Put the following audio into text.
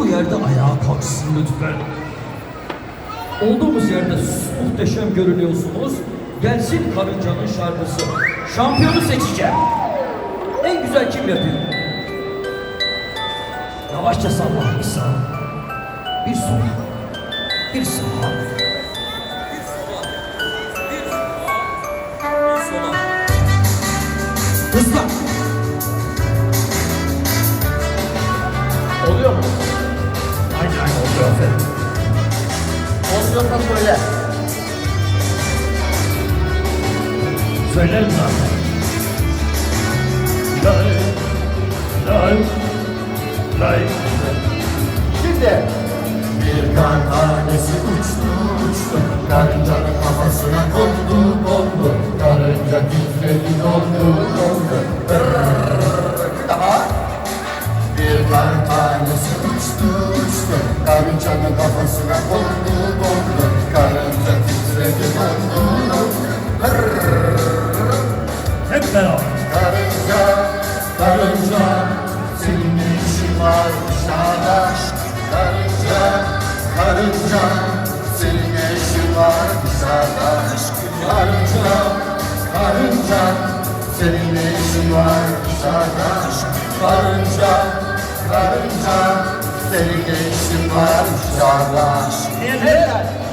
olduğu yerde ayağa kalksın lütfen. Olduğumuz yerde muhteşem görünüyorsunuz. Gelsin karıncanın şarkısı. Şampiyonu seçeceğim. En güzel kim yapıyor? Yavaşça salla bir sağa. Bir sola. Bir sağa. Hızla. Oluyorsa söyle. Söylerim zaten. Lay, lay, lay. Şimdi. Bir kar tanesi uçtu uçtu Karıncanın kafasına kondu kondu Karınca titredi dondu dondu Bir daha. Bir kar tanesi uçtu uçtu Karıncanın kafasına kondu kondu dışarıda Karınca, karınca Senin ne işin var? Dışarıda Karınca, karınca Senin ne işin var? Dışarıda Karınca, karınca Senin ne işin var? Dışarıda Diyelim.